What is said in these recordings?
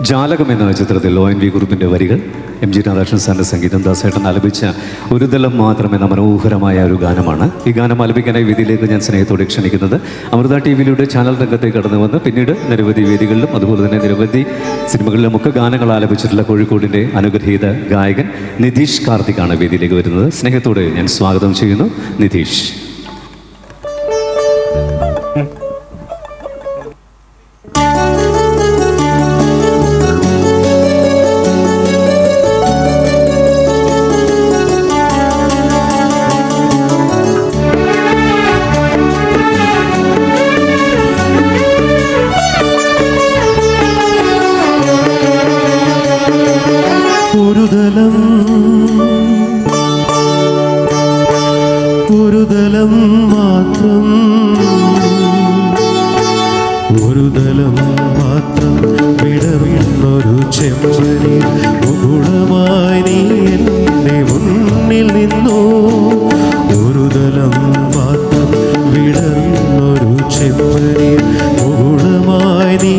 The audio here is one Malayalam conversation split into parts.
ജാലകം എന്ന ചിത്രത്തിൽ ഒ എൻ വി ഗ്രൂപ്പിന്റെ വരികൾ എം ജി രാധാകൃഷ്ണൻ സാറിന്റെ സംഗീതം ദാസേട്ടൻ ആലപിച്ച ഒരു ദലം മാത്രം എന്ന മനോഹരമായ ഒരു ഗാനമാണ്. ഈ ഗാനം ആലപിക്കാനായി വേദിയിലേക്ക് ഞാൻ സ്നേഹത്തോടെ ക്ഷണിക്കുന്നത് അമൃത ടി വിയിലൂടെ ചാനൽ രംഗത്തേക്ക് കടന്നു വന്ന് പിന്നീട് നിരവധി വേദികളിലും അതുപോലെ തന്നെ നിരവധി സിനിമകളിലും ഒക്കെ ഗാനങ്ങൾ ആലപിച്ചിട്ടുള്ള കോഴിക്കോടിന്റെ അനുഗ്രഹീത ഗായകൻ നിതീഷ് കാർത്തിക്കാണ് വേദിയിലേക്ക് വരുന്നത്. സ്നേഹത്തോടെ ഞാൻ സ്വാഗതം ചെയ്യുന്നു. നിതീഷ്. ചെമ്പനി മുകുളമായി നീ എന്റെ മുന്നിൽ നിന്നു. ഒരു ദലം മാത്രം വിടർന്നൊരു ചെമ്പനി മുകുളമായി നീ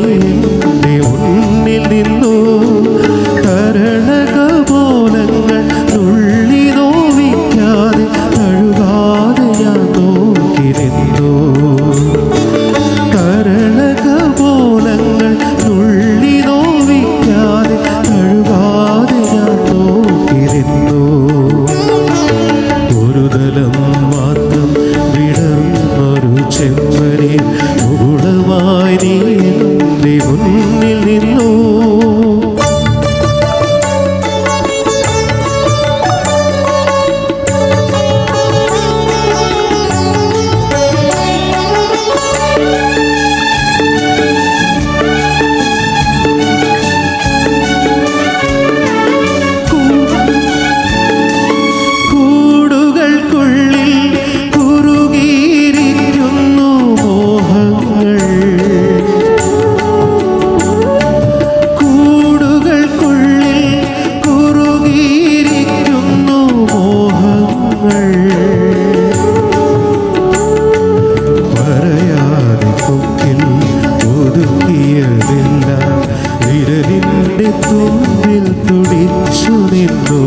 ഒതുക്കിയതെല്ലാം വിരലിന്റെ തുമ്പിൽ തുടിച്ചു നിന്നു.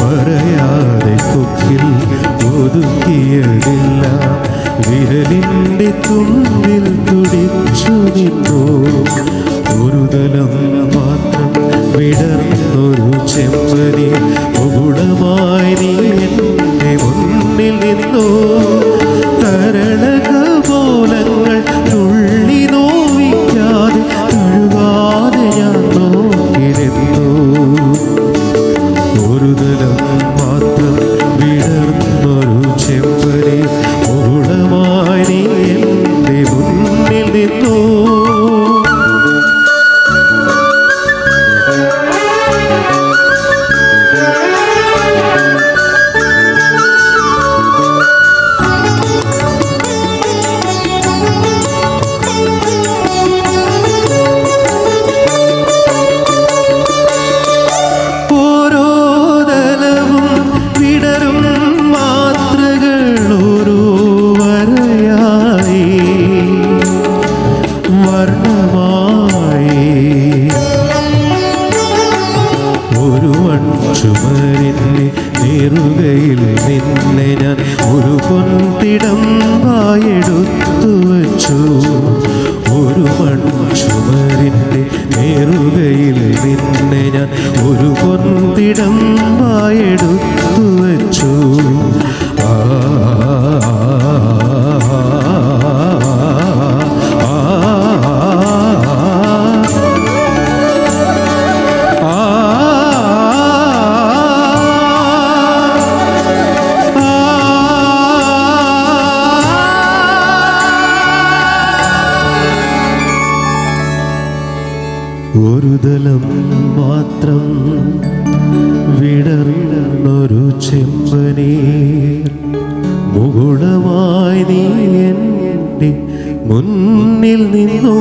പറയാതെ കൊക്കിൽ ഒതുക്കിയതെല്ലാം. വിരലിന്റെ തുമ്പിൽ തുടിച്ചു നിന്നു. ഒരു തലം മാത്രം വിടർന്നൊരു ചെമ്പനി. ഒരു ദലം മാത്രം വിടർന്നൊരു ചെമ്പനീർ മുകുളമായി നീ എന്റെ മുന്നിൽ നിന്നു.